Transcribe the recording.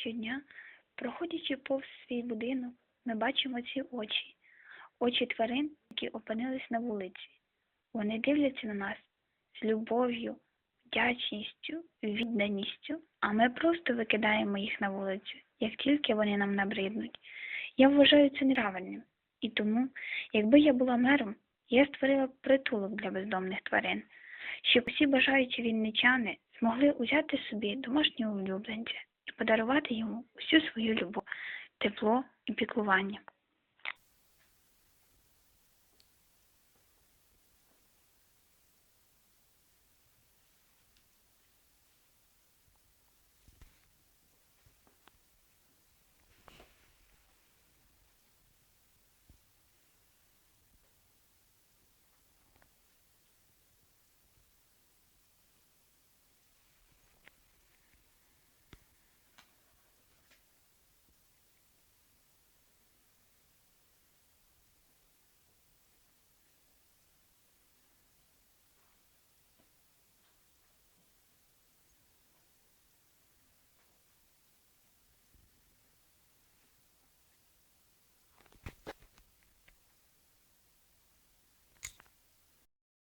Щодня, проходячи повз свій будинок, ми бачимо ці очі, очі тварин, які опинились на вулиці. Вони дивляться на нас з любов'ю, вдячністю, відданістю, а ми просто викидаємо їх на вулицю, як тільки вони нам набриднуть. Я вважаю це неправильним. І тому, якби я була мером, я створила б притулок для бездомних тварин, щоб усі бажаючі вінничани змогли узяти собі домашнього улюбленця подарувати йому усю свою любов, тепло і піклування.